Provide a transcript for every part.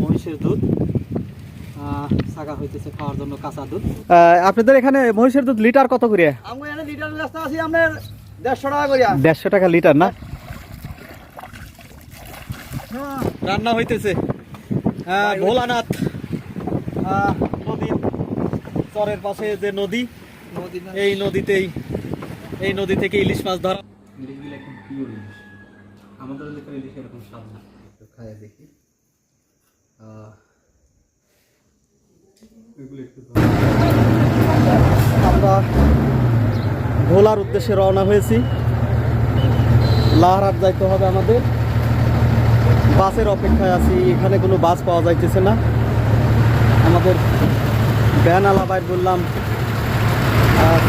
মহিষের দুধ হইতেছে খাওয়ার জন্য কাঁচা দুধ। আপনাদের এখানে মহিষের দুধ লিটার কত করে? আমরা এখানে লিটার ব্যস্ত আছি আপনার দেড়শো টাকা করিয়া। দেড়শো টাকা লিটার না? রান্না হইতেছে। আহ, ভোলানাথ নদীর চরের পাশে যে নদী এই নদীতেই এই নদী থেকে ইলিশ মাছ ধরা। আমাদের এরকম স্বাদ না। দেখি আহ, এগুলো একটু ধরো। আমরা ভোলার উদ্দেশ্যে রওনা হয়েছি। লাহারহাট যাইতে হবে আমাদের। বাসের অপেক্ষায় আছি, এখানে কোনো বাস পাওয়া যাইতেছে না। আমাদের ভ্যান আলাবাই বললাম।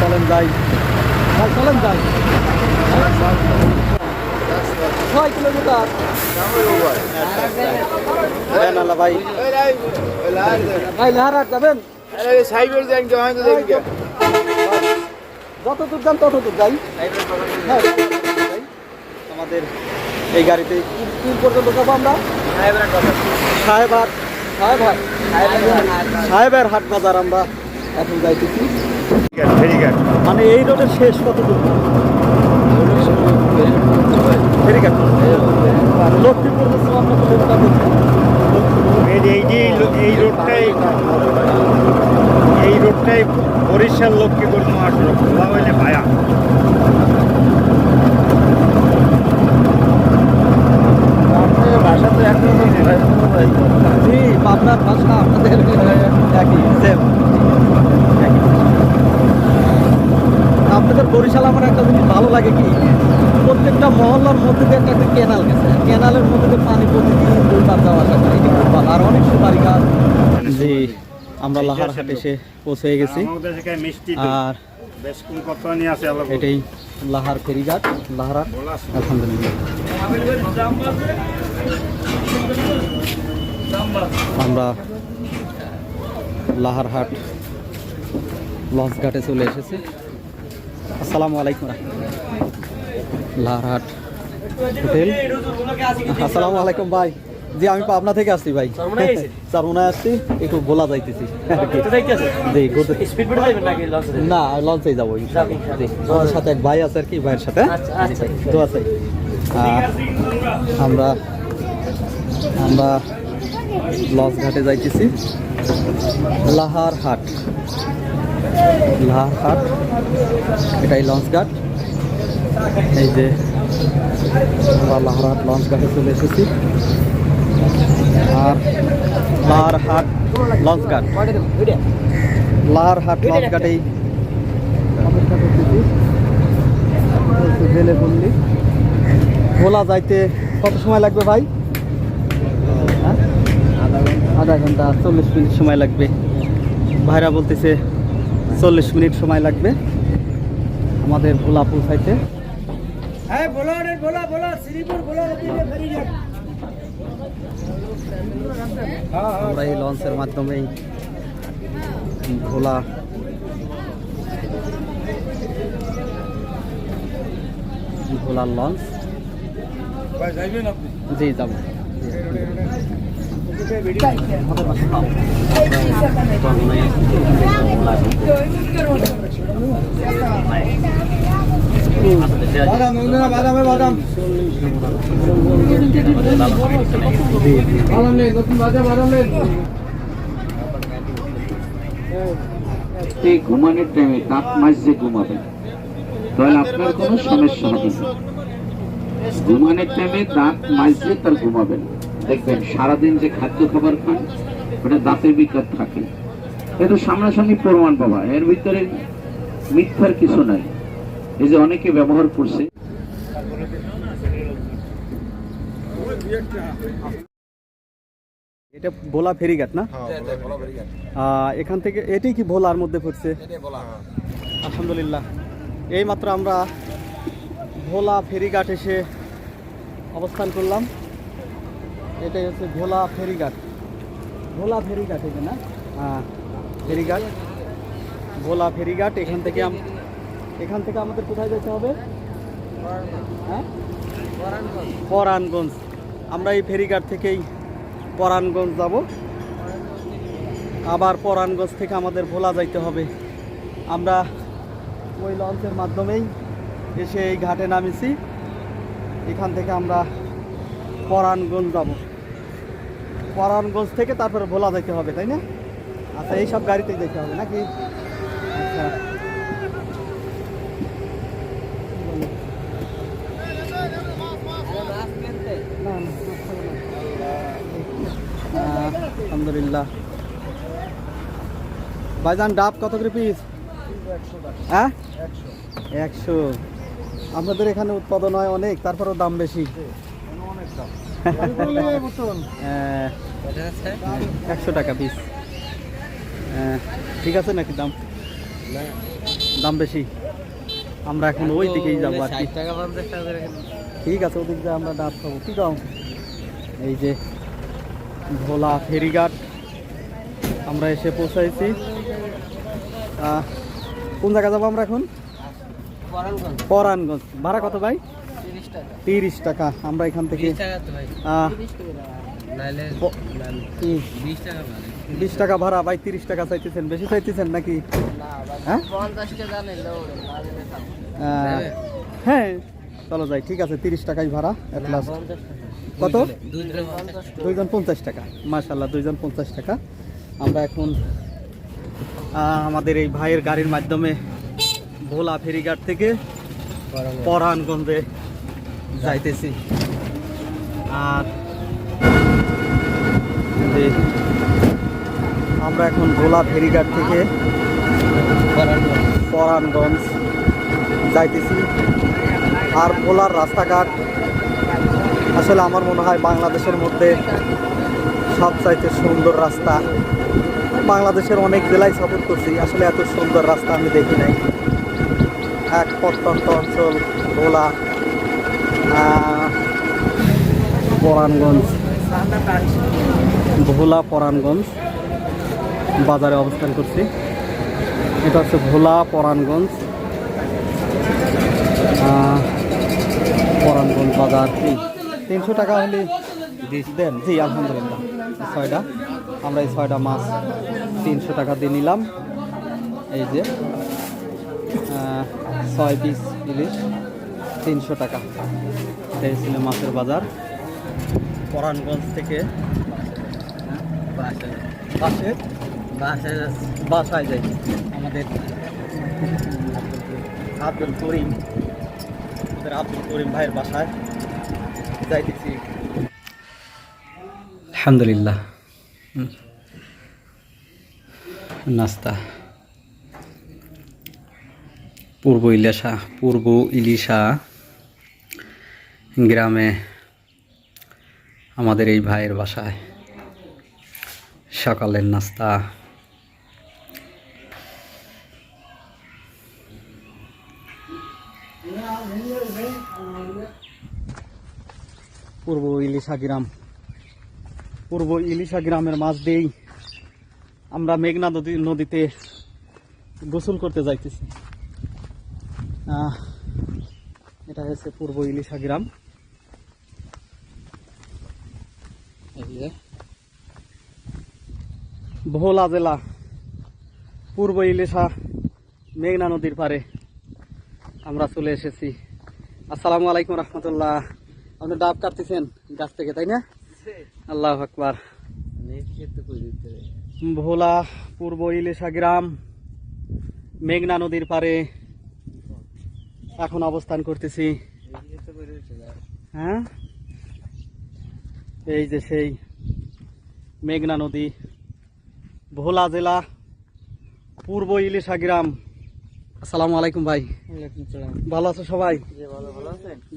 চলেন যাই। চলেন যাই। ছয় কিলোমিটার। আলাবাই ভাই। লাহারহাট যাবেন? যত দূর যান তত দূর যাই। হ্যাঁ, আমাদের এই গাড়িতে পর্যন্ত যাব আমরা। সাহেবহাট সাহেবহাট সাহেবের হাট বাজার আমরা এখন যাইতেছি। মানে এই রোডের শেষ কত দূর লক্ষ্মীপুর আমরা কিলোমিটার দেখছি এই যে এই রোডটাই এই রোডটাই বরিশাল লক্ষ্মীপুর মহাসড়ক বলা হইলে ভায়া ভাষা তো একরকম জি পাবনার ভাষা আপনাদের আপনাদের বরিশাল আমার একটা জিনিস ভালো লাগে কি? প্রত্যেকটা মহল্লার মধ্যে দিয়ে একটা একটা কেনাল গেছে। ক্যানালের মধ্যে দিয়ে পানি প্রতিদিন দুইবার যাওয়া আসা করে এটি খুব ভালো আর অনেক সুপারি গাছ জি আমরা লাহারহাট এসে পৌঁছে গেছি। আর এটাই লাহার ফেরিঘাট লাহারা আলহামদুলিল্লাহ। আমরা লাহারহাট লঞ্চ ঘাটে চলে এসেছি। আসসালামু আলাইকুম রাহমাতুল্লাহ। লাহারহাট হোটেল। আসসালামু আলাইকুম ভাই। জি আমি পাবনা থেকে আসছি ভাই। চারমোনায় আসছি একটু বলা যাইতেছি। জি না লঞ্চেই যাব। জি আমাদের সাথে এক ভাই আছে আর কি ভাইয়ের সাথে। তো আছে আর আমরা আমরা লঞ্চ ঘাটে যাইতেছি। লাহার হাট লাহার হাট এটাই লঞ্চ ঘাট। এই যে আমরা লাহার লঞ্চ ঘাটে চলে এসেছি। আর লাহার হাট লঞ্চ ঘাট লাহার হাট লঞ্চ ঘাটেই অপেক্ষা ভোলা যাইতে কত সময় লাগবে ভাই? হ্যাঁ? আধা ঘণ্টা, চল্লিশ মিনিট সময় লাগবে। ভাইরা বলতেছে, চল্লিশ মিনিট সময় লাগবে। আমাদের ভোলা পৌঁছাইতে। হ্যাঁ বলো রে বলো বলো শ্রীপুর বলো আমরা এই লঞ্চের মাধ্যমেই ভোলা ভোলার লঞ্চ। জি যাব। বাদাম এই ঘুমানোর টাইমে দাঁত মাজছে ঘুমাবেন। তাহলে আপনার কোনো সমস্যা হবে না। ঘুমানোর টাইমে দাঁত মাজছে তার ঘুমাবেন। দেখবেন সারাদিন যে খাদ্য খাবার খান, ওটা দাঁতের বিকার থাকে। এটা সামনাসামনি প্রমাণ পাবা এর ভিতরে মিথ্যার কিছু নাই। এই যে অনেকে ব্যবহার করছে। এটা ভোলা ফেরিঘাট না? এখান থেকে এটাই কি ভোলার মধ্যে পড়ছে আলহামদুলিল্লাহ। এই মাত্র আমরা ভোলা ফেরিঘাট এসে অবস্থান করলাম। এটাই হচ্ছে ভোলা ফেরিঘাট। ভোলা ফেরিঘাট এটা না? হ্যাঁ ফেরিঘাট। ভোলা ফেরিঘাট এখান থেকে এখান থেকে আমাদের কোথায় যেতে হবে? হ্যাঁ? পরাণগঞ্জ আমরা এই ফেরিঘাট থেকেই পরানগঞ্জ যাব। আবার পরানগঞ্জ থেকে আমাদের ভোলা যাইতে হবে। আমরা ওই লঞ্চের মাধ্যমেই এসে এই ঘাটে নামিছি। এখান থেকে আমরা পরানগঞ্জ যাব। পরাণগঞ্জ থেকে তারপরে ভোলা যাইতে হবে, তাই না? আচ্ছা এই সব গাড়িতেই যেতে হবে নাকি? আচ্ছা না, না, আহ, আলহামদুলিল্লাহ। ভাইজান ডাব কত করে পিস হ্যাঁ? একশো। আপনাদের এখানে উৎপাদন হয় অনেক তারপরেও দাম বেশি। হ্যাঁ, একশো টাকা পিস হ্যাঁ, ঠিক আছে নাকি দাম? দাম বেশি। আমরা এখন ওই দিকেই যাব আর কি। ঠিক আছে ওদিক দিয়ে আমরা ডাব খাব। কি কাও? এই যে ভোলা ফেরিঘাট। আমরা এসে পৌঁছাইছি। কোন জায়গা যাব আমরা এখন? পরানগঞ্জ। ভাড়া কত ভাই? তিরিশ টাকা। আমরা এখান থেকে? বিশ টাকা ভাড়া। ভাই তিরিশ টাকা চাইতেছেন। বেশি চাইতেছেন নাকি? হ্যাঁ? হ্যাঁ চলো যাই। ঠিক আছে তিরিশ টাকাই ভাড়া। কত? দুইজন। পঞ্চাশ টাকা। মাশাল্লাহ দুইজন পঞ্চাশ টাকা। আমরা এখন আমাদের এই ভাইয়ের গাড়ির মাধ্যমে ভোলা ফেরিঘাট থেকে পরাণগঞ্জে যাইতেছি। আর আমরা এখন ভোলা ফেরিঘাট থেকে পরাণগঞ্জ যাইতেছি। আর ভোলার রাস্তাঘাট আসলে আমার মনে হয় বাংলাদেশের মধ্যে সবচাইতে সুন্দর রাস্তা। বাংলাদেশের অনেক জেলায় সফর করছি, আসলে এত সুন্দর রাস্তা আমি দেখি নাই। এক প্রত্যন্ত অঞ্চল, ভোলা পরাণগঞ্জ ভোলা পরাণগঞ্জ বাজারে অবস্থান করছি। এটা হচ্ছে ভোলা পরাণগঞ্জ পরাণগঞ্জ বাজার। তিনশো টাকা হলে দেন। জি, আলহামদুলিল্লাহ। ছয়টা। আমরা এই ছয়টা মাছ তিনশো টাকা দিয়ে নিলাম। এই যে ছয় পিস ইলিশ, তিনশো টাকা। এই ছিল মাছের বাজার। পরাণগঞ্জ থেকে বাসে বাসায় যাই। আমাদের আব্দুল করিম আমাদের আব্দুল করিম ভাইয়ের বাসায় যাইতেছি। আলহামদুলিল্লাহ। নাস্তা। পূর্ব ইলিশা পূর্ব ইলিশা গ্রামে আমাদের এই ভাইয়ের বাসায় সকালের নাস্তা। পূর্ব ইলিশা গ্রাম। পূর্ব ইলিশা গ্রামের মাছ দিয়েই আমরা মেঘনা নদী নদীতে গোসল করতে যাইতেছি। এটা হচ্ছে পূর্ব ইলিশা গ্রাম। ভোলা জেলা, পূর্ব ইলিশা, মেঘনা নদীর পারে আমরা চলে এসেছি। আসসালামু আলাইকুম রহমতুল্লাহ। আপনি ডাব কাটতেছেন গাছ থেকে, তাই না? আল্লাহ আকবার। ভোলা পূর্ব ইলিশা গ্রাম মেঘনা নদীর পারে এখন অবস্থান করতেছি। হ্যাঁ? এই যে সেই মেঘনা নদী। ভোলা জেলা পূর্ব ইলিশা গ্রাম। আসসালামু আলাইকুম ভাই। ভালো আছো সবাই?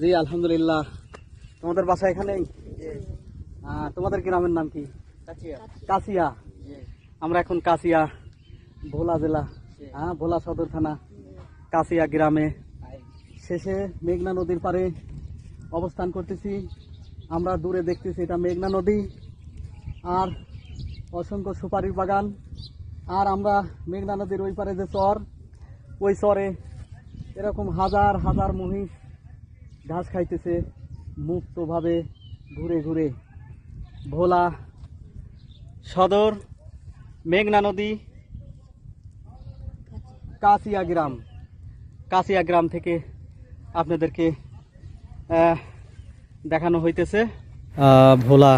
জি আলহামদুলিল্লাহ। তোমাদের বাসা এখানেই? তোমাদের গ্রামের নাম কি? কাছিয়া। আমরা এখন কাছিয়া ভোলা জেলা হ্যাঁ ভোলা সদর থানা কাছিয়া গ্রামে। শেষে মেঘনা নদীর পারে অবস্থান করতেছি। আমরা দূরে দেখতেছি এটা মেঘনা নদী আর অসংখ্য সুপারির বাগান। আর আমরা মেঘনা নদীর ওই পারে যে চর ওই চরে এরকম হাজার হাজার মহিষ ঘাস খাইতেছে মুক্তভাবে ঘুরে ঘুরে। ভোলা সদর, মেঘনা নদী কাছিয়া গ্রাম। কাছিয়া গ্রাম থেকে আপনাদেরকে দেখানো হইতেছে। ভোলা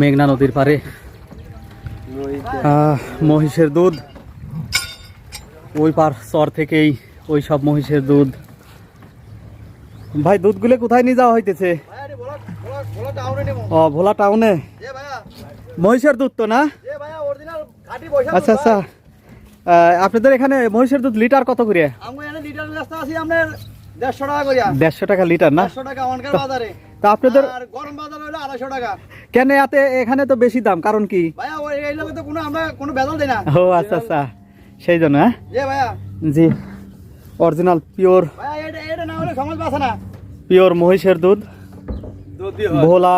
মেঘনা নদীর পারে। মহিষের দুধ। ওই পার চর থেকেই ওই সব মহিষের দুধ। ভাই, দুধগুলো কোথায় নিয়ে যাওয়া হইতেছে? ও ভোলা টাউনে মহিষের দুধ তো না? আচ্ছা আচ্ছা। আপনাদের এখানে মহিষের দুধ লিটার কত করে? দেড়শো টাকা লিটার না? টাকা অনকার বাজারে। তা আপনাদের গরম বাজার হইল আড়াইশো টাকা। কেন এতে এখানে তো বেশি দাম? কারণ কি? ভাইয়া ওই তো কোনো আমরা কোনো ভেজাল দিই না। ও আচ্ছা আচ্ছা। সেই জন্য হ্যাঁ? ভাইয়া। জি। অরিজিনাল পিওর হলে পিওর মহিষের দুধ। ভোলা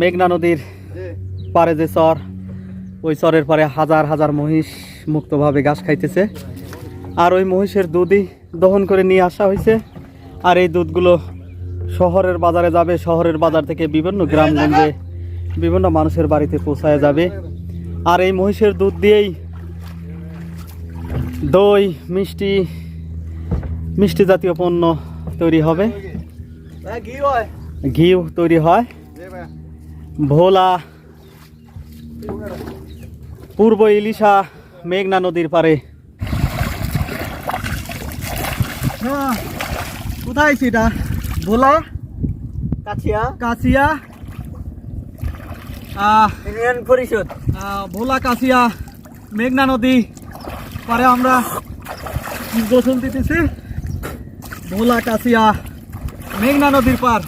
মেঘনা নদীর পারে যে চর ওই চরের পরে হাজার হাজার মহিষ মুক্তভাবে ঘাস খাইতেছে। আর ওই মহিষের দুধই দহন করে নিয়ে আসা হয়েছে আর এই দুধগুলো শহরের বাজারে যাবে শহরের বাজার থেকে বিভিন্ন গ্রামগঞ্জে বিভিন্ন মানুষের বাড়িতে পৌঁছায় যাবে। আর এই মহিষের দুধ দিয়েই দই মিষ্টি মিষ্টি জাতীয় পণ্য তৈরি হবে। ঘিও তৈরি হয়। ভোলা পূর্ব ইলিশা মেঘনা নদীর পারে হ্যাঁ, কোথায় সেটা? ভোলা কাছিয়া। কাছিয়া। ইউনিয়ন পরিষদ। আহ, ভোলা কাছিয়া মেঘনা নদী পারে আমরা গোসল দিতেছি ভোলা কাছিয়া। মেঘনা নদীর পার।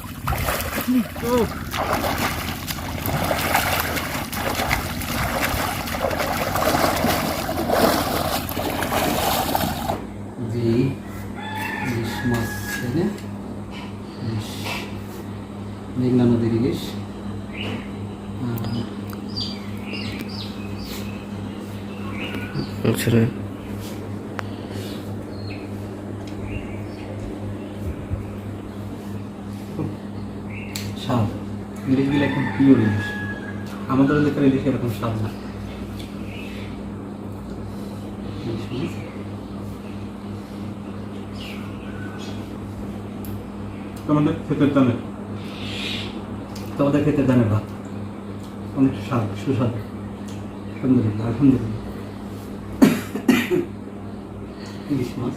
মেঘনা নদীর ইলিশ আচ্ছা স্বাদ ইলিশগুলো একদম পিওর ইলিশ আমাদের এলাকার ইলিশ এরকম স্বাদ না। তোমাদের খেতে জানে তোমাদের খেতে জানে ভাত, অনেক স্বাদ, সুস্বাদু। আলহামদুলিল্লাহ আলহামদুলিল্লাহ। ইলিশ মাছ।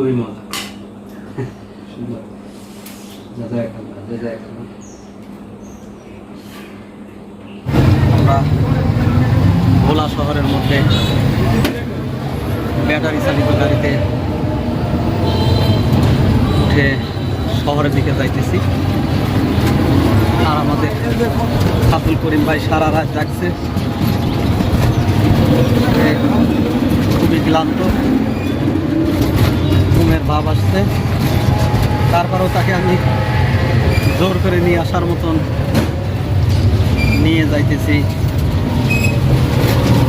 খুবই মজা ভোলা শহরের মধ্যে ব্যাটারি চালিত গাড়িতে উঠে শহরের দিকে যাইতেছি। আর আমাদের আব্দুল করিম ভাই সারা রাত সে খুবই ক্লান্ত। ঘুমের ভাব আসছে। তারপরেও তাকে আমি জোর করে নিয়ে আসার মতন নিয়ে যাইতেছি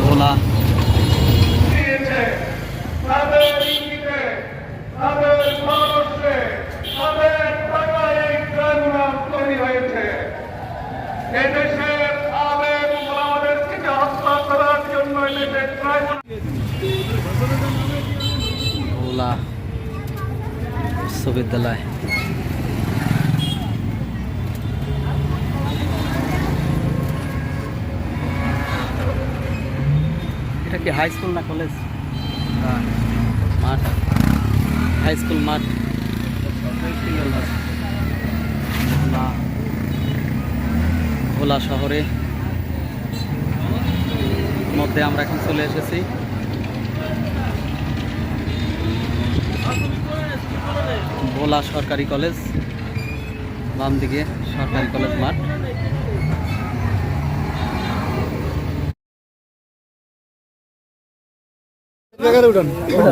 ভোলা তাদের ইঙ্গিতে, তাদের পরামর্শে, তাদের টাকায় এই ট্রাইব্যুনাল তৈরি হয়েছে। এদেশের আলেম ওলামাদেরকে যে হত্যা করার জন্য এদেশের ট্রাইব্যুনাল ভোলা বিশ্ববিদ্যালয় এটা কি হাই স্কুল না কলেজ মাঠ হাই স্কুল মাঠ ভোলা ভোলা শহরে মধ্যে আমরা এখন চলে এসেছি। ভোলা সরকারি কলেজ বাম দিকে সরকারি কলেজ মাঠ।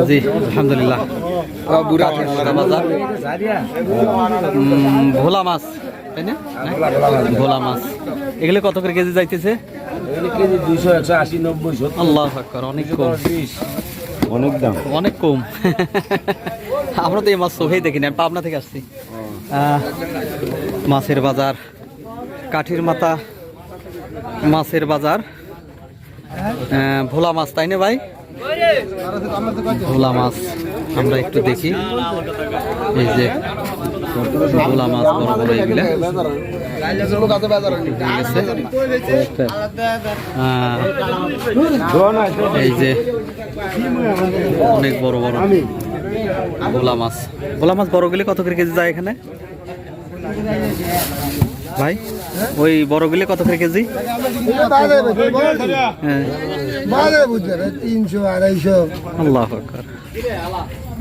জি আলহামদুলিল্লাহ। ভোলা মাছ। তাই না? ভোলা মাছ। এগুলো কত করে কেজি যাইতেছে? কেজি দুইশো একশো আশি নব্বই আল্লাহ আকবার অনেক কম। অনেক দাম। অনেক কম। আমরা তো এই মাছ চোখেই দেখিনি আমি পাবনা থেকে আসছি। মাছের বাজার কাঠির মাথা মাছের বাজার। ভোলা মাছ তাই না ভাই? ভোলা মাছ আমরা একটু দেখি। এই যে ভোলা মাছ বড় বড় এগুলা এই যে অনেক বড় বড় ভোলা মাছ ভোলা মাছ বড় গেলে কত করে কেজি যায় এখানে ভাই ওই বড় গেলে কত করে কেজি হ্যাঁ তিনশো আড়াইশো আল্লাহ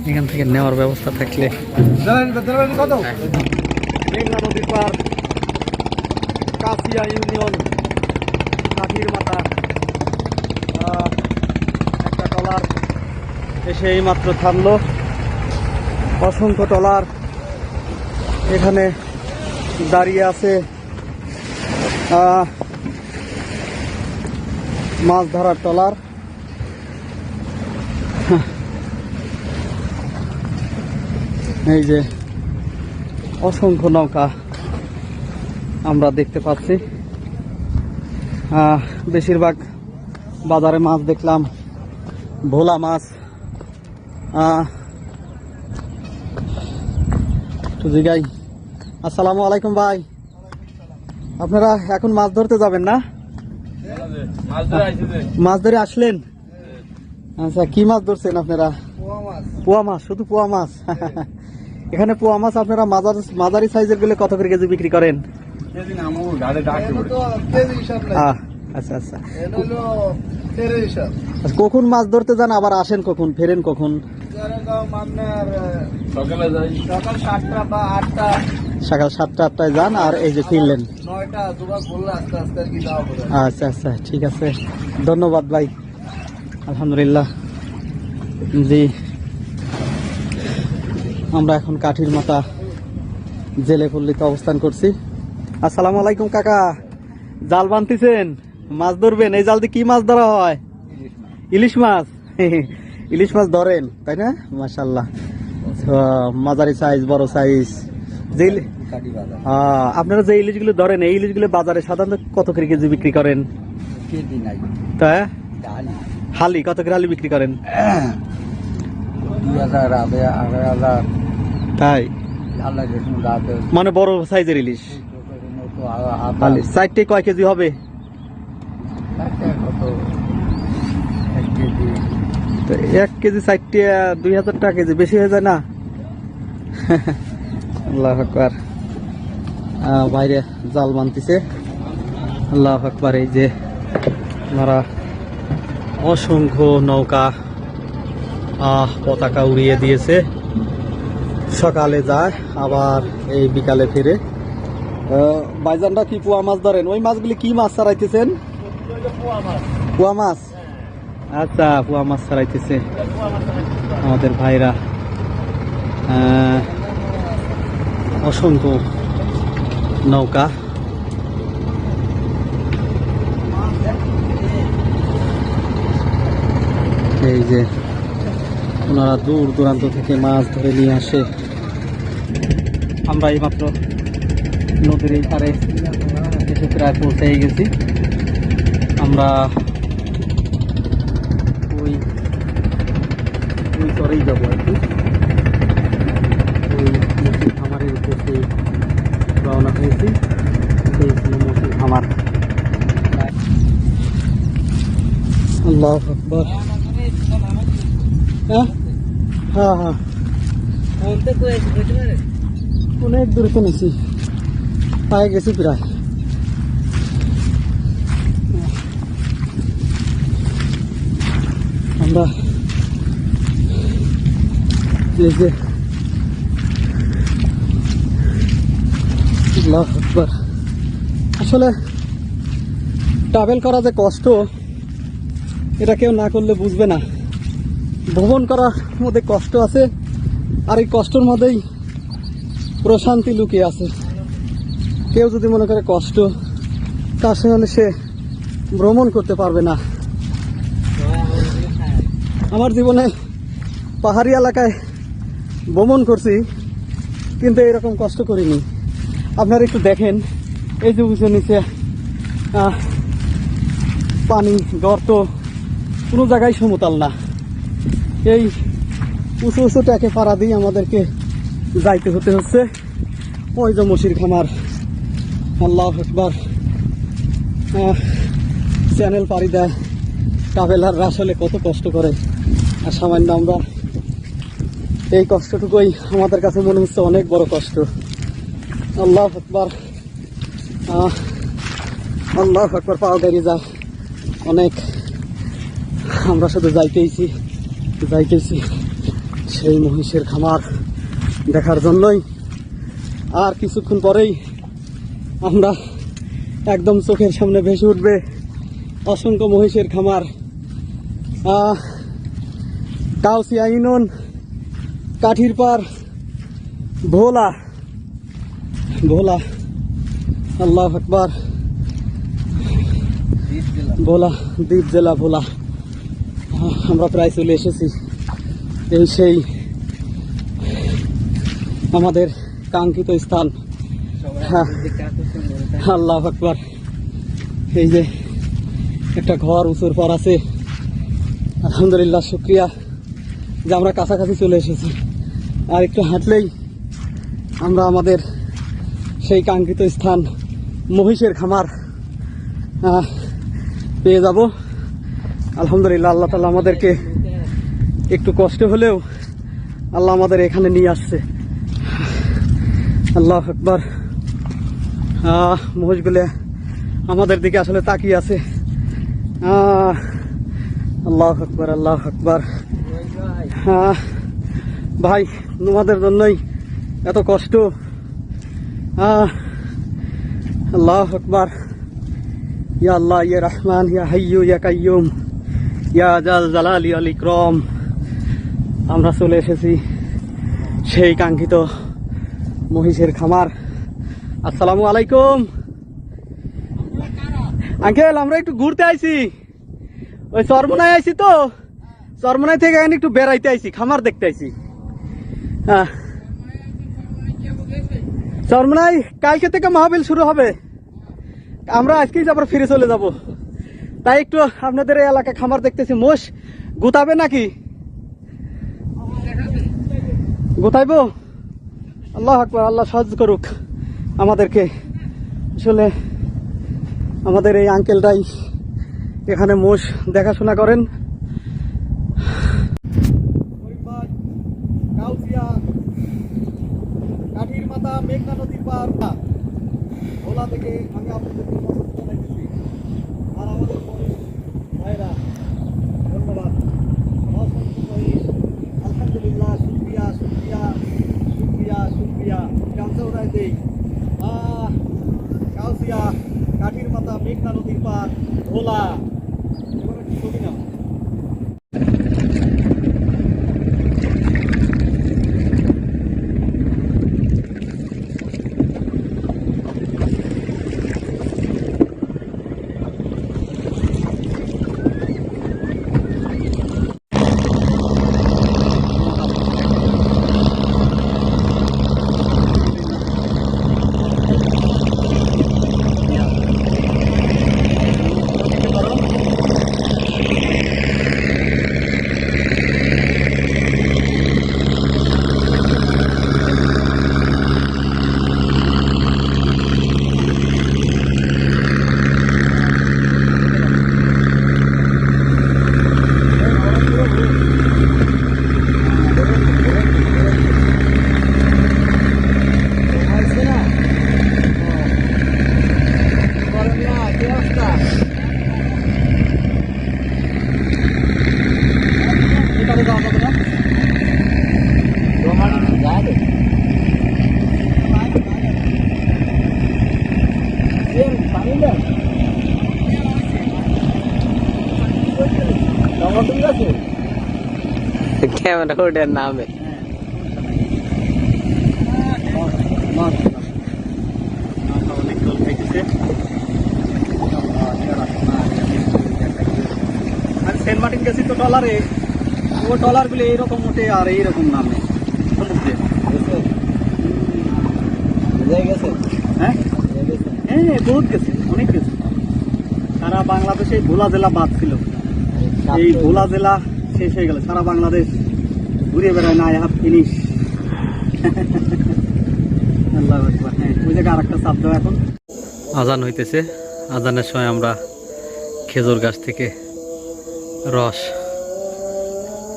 এখান থেকে নেওয়ার ব্যবস্থা থাকলে। কাছিয়া ইউনিয়ন টলার এসে এই মাত্র থামলো অসংখ্য টলার এখানে দাঁড়িয়ে আছে মাছ ধরার টলার এই যে অসংখ্য নৌকা আমরা দেখতে পাচ্ছি। বেশিরভাগ বাজারে মাছ দেখলাম ভোলা মাছ। জিগাই আসসালামু আলাইকুম ভাই। আপনারা এখন মাছ ধরতে যাবেন না? মাছ ধরে আসলেন? আচ্ছা কি মাছ ধরছেন আপনারা? পোয়া মাছ। শুধু পোয়া মাছ? এখানে পোয়া মাছ আপনারা মাজার মাঝারি সাইজেরগুলো কত করে কেজি বিক্রি করেন? আচ্ছা আচ্ছা। আচ্ছা, কখন মাছ ধরতে যান আবার আসেন কখন ফেরেন কখন? সকাল সাতটা আটটায় যান আর এই যে ফিরলেন। আচ্ছা আচ্ছা ঠিক আছে। ধন্যবাদ ভাই। আলহামদুলিল্লাহ। জি। আমরা এখন কাঠির মাথা জেলে পল্লীতে অবস্থান করছি। আসসালামু আলাইকুম কাকা জাল বানতেছেন? মাছ ধরবেন? এই জাল দিয়ে কি মাছ ধরা হয়? ইলিশ মাছ। ইলিশ মাছ ধরেন তাই না? মাশাল্লাহ তো, মাঝারি সাইজ বড় সাইজ যে আপনারা যে ইলিশগুলো ধরেন এই ইলিশগুলো বাজারে সাধারণত কত করে কেজি বিক্রি করেন? হালি কত করে হালি বিক্রি করেন? দুই হাজার আড়াই আড়াই হাজার। তাই? আল্লাহ দেখুন রাতে মানে বড় সাইজের ইলিশ? চারটে কয় কেজি হবে? এক কেজি। তো এক কেজি চারটে দুই হাজার টাকা কেজি। বেশি হয়ে যায় না? আল্লাহ আকবার। বাইরে জাল বানতিছে। আল্লাহ আকবার এই যে আমরা অসংখ্য নৌকা। পতাকা উড়িয়ে দিয়েছে। সকালে যায় আবার এই বিকালে ফিরে। আহ, ভাইজানরা কি পোয়া মাছ ধরেন? ওই মাছগুলি কি মাছ ছাড়াইতেছেন? পোয়া মাছ। আচ্ছা পোয়া মাছ ছাড়াইতেছে আমাদের ভাইরা। অসংখ্য নৌকা। এই যে ওনারা দূর দূরান্ত থেকে মাছ ধরে নিয়ে আসে। আমরা এইমাত্র নদীর এই পারে এসে প্রায় পৌঁছে গেছি। আমরা ওই ওই চরেই যাব আর কি। ওই মুসলিম খামারের উদ্দেশ্যে রওনা হয়েছি। সেই ছিল খামার। আল্লাহ আকবর। হ্যাঁ? হ্যাঁ হ্যাঁ। অনেক দূরে তো নিছি। পায়ে গেছি প্রায়। আমরা এই যে আসলে ট্রাভেল করা যে কষ্ট এটা কেউ না করলে বুঝবে না। ভ্রমণ করার মধ্যে কষ্ট আছে, আর এই কষ্টের মধ্যেই প্রশান্তি লুকিয়ে আছে। কেউ যদি মনে করে কষ্ট, তার সঙ্গে সে ভ্রমণ করতে পারবে না। আমার জীবনে পাহাড়ি এলাকায় ভ্রমণ করছি, কিন্তু এরকম কষ্ট করিনি। আপনারা একটু দেখেন, এই যে উঁচু নিচে পানি, গর্ত, কোনো জায়গায় সমতাল না। এই উঁচু উঁচু ট্যাকে পাড়া দিয়ে আমাদেরকে যাইতে হতে হচ্ছে। ওই যে মসির খামার। আল্লাহ একবার চ্যানেল পাড়ি দেয়। ট্রাভেলাররা আসলে কত কষ্ট করে। আর সামান্য আমরা এই কষ্টটুকুই আমাদের কাছে মনে হচ্ছে অনেক বড় কষ্ট। আল্লাহ আকবার। আহ, আল্লাহ আকবার পাও গাড়ি যায় অনেক আমরা শুধু যাইতেইছি। যাইতেছি সেই মহিষের খামার দেখার জন্যই। আর কিছুক্ষণ পরেই আমরা একদম চোখের সামনে ভেসে উঠবে অসংখ্য মহিষের খামার। কাউসিয়া ইউনিয়ন কাঠির পার ভোলা। ভোলা, আল্লাহ আকবার। ভোলা, দ্বীপ জেলা ভোলা। আমরা প্রায় চলে এসেছি। এই সেই আমাদের কাঙ্ক্ষিত স্থান। হ্যাঁ আল্লাহ আকবার। এই যে একটা ঘর উঁচুর পর আছে। আলহামদুলিল্লাহ, শুক্রিয়া যে আমরা কাছাকাছি চলে এসেছি। আর একটু হাঁটলেই আমরা আমাদের সেই কাঙ্ক্ষিত স্থান মহিষের খামার পেয়ে যাব। আলহামদুলিল্লাহ আল্লাহ তালা আমাদেরকে একটু কষ্ট হলেও আল্লাহ আমাদের এখানে নিয়ে আসছে। আল্লাহ আকবার। আহ, মহিষগুলো আমাদের দিকে আসলে তাকিয়ে আছে। আল্লাহ আকবার আল্লাহ আকবার। ভাই তোমাদের জন্যই এত কষ্ট। আল্লাহ আকবার। ইয়া আল্লাহ ইয়া রহমান ইয়া হাইয়ু ইয়া কাইয়ুম ইয়া জাল জালালি আল ইকরম। আমরা চলে এসেছি সেই কাঙ্ক্ষিত মহিষের খামার। আসসালামু আলাইকুম। আঙ্কেল, আমরা একটু ঘুরতে আইছি। ওই চরমনায় আইছি তো। চরমনায় থেকে এখানে একটু বেড়াইতে আইছি, খামার দেখতে আইছি। হ্যাঁ। চরমনায় কালকে থেকে মাহবিল শুরু হবে। আমরা আজকেই আবার ফিরে চলে যাব। তাই একটু আপনাদের এলাকায় খামার দেখতেছি। মোষ, গুতাবে নাকি? গুতাইব? আল্লাহ আকবর, আল্লাহ সহজ করুক আমাদেরকে। আসলে আমাদের এই আঙ্কেলটাই এখানে মোষ দেখাশোনা করেন কাঠির মাথা মেঘনা নদীর পার ভোলা থেকে আমি আপনাদেরকে মদত জানাইতেছি আর আমাদের মহিষ ভাইরা ধন্যবাদ অসংখ্য মহিষ আলহামদুলিল্লাহ শুক্রিয়া শুক্রিয়া শুক্রিয়া শুক্রিয়া গামছা উড়াই দেই আহ কাউসিয়া কাঠির মাথা মেঘনা নদীর পার ভোলা এবার একটু ছবি নাও এটাতে যাওয়া যাবে না ওটার নামে নামে হ্যাঁ হ্যাঁ বহুত গেছে অনেক গেছে সারা বাংলাদেশে ভোলা জেলা বাদ ছিল। এই ভোলা জেলা শেষ হয়ে গেল। সারা বাংলাদেশ ঘুরে বেড়ায় না হাফ ফিনিশ হ্যাঁ চাপ এখন। আজান হইতেছে। আজানের সময় আমরা খেজুর গাছ থেকে রস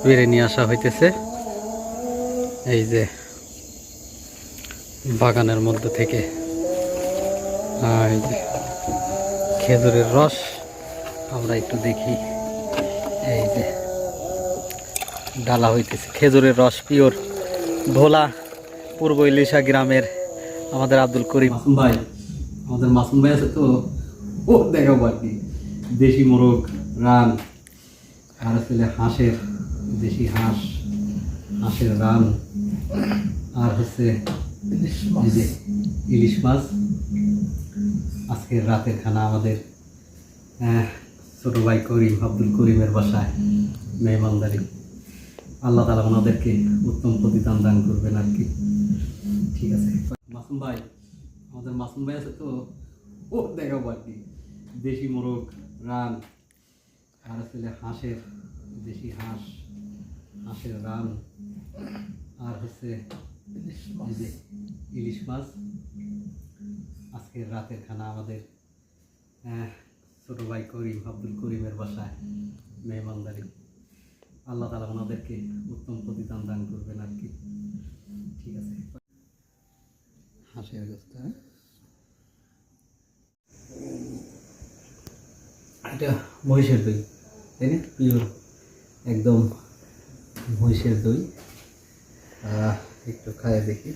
বেড়ে নিয়ে আসা হইতেছে। এই যে বাগানের মধ্যে থেকে এই যে খেজুরের রস, আমরা একটু দেখি। এই যে ডালা হইতেছে। খেজুরের রস পিওর ভোলা পূর্ব ইলিশা গ্রামের আমাদের আব্দুল করিম। মাসুম ভাই আমাদের মাসুম ভাই আছে তো। ও দেখাবো আর কি। দেশি মোরগ রান। আর হচ্ছে হাঁসের দেশি হাঁস হাঁসের রান। আর হচ্ছে ইলিশ মাছ। আজকের রাতের খানা আমাদের ছোট ভাই করিম আব্দুল করিমের বাসায় মেহমানদারি। আল্লাহ তালা ওনাদেরকে উত্তম প্রতিদান দান করবেন আর কি। ঠিক আছে। মাসুম ভাই আমাদের মাসুম ভাই আছে তো? ও দেখাবো আর কি দেশি মোরগ রান। আর হচ্ছে হাঁসের দেশি হাঁস হাঁসের রান। আর হচ্ছে ইলিশ মাছ। আজকের রাতের খানা আমাদের ছোট ভাই করিম আব্দুল করিমের বাসায় মেহমানদারি। আল্লাহ তালা ওনাদেরকে উত্তম প্রতিদান দান করবেন আর কি। ঠিক আছে। হাসির গোস্ত হ্যাঁ? এটা মহিষের দই তাই না? পিওর একদম মহিষের দই। একটু খায় দেখি।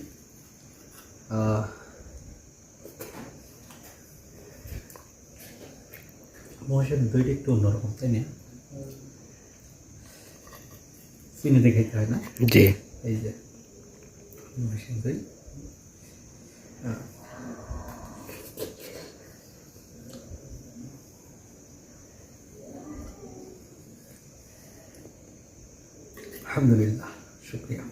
মহিষের দইটা একটু অন্যরকম তাই না? চিনি দেখাইতে হয় না? জি। এই যে মেশিন দই আলহামদুলিল্লাহ শুক্রিয়া।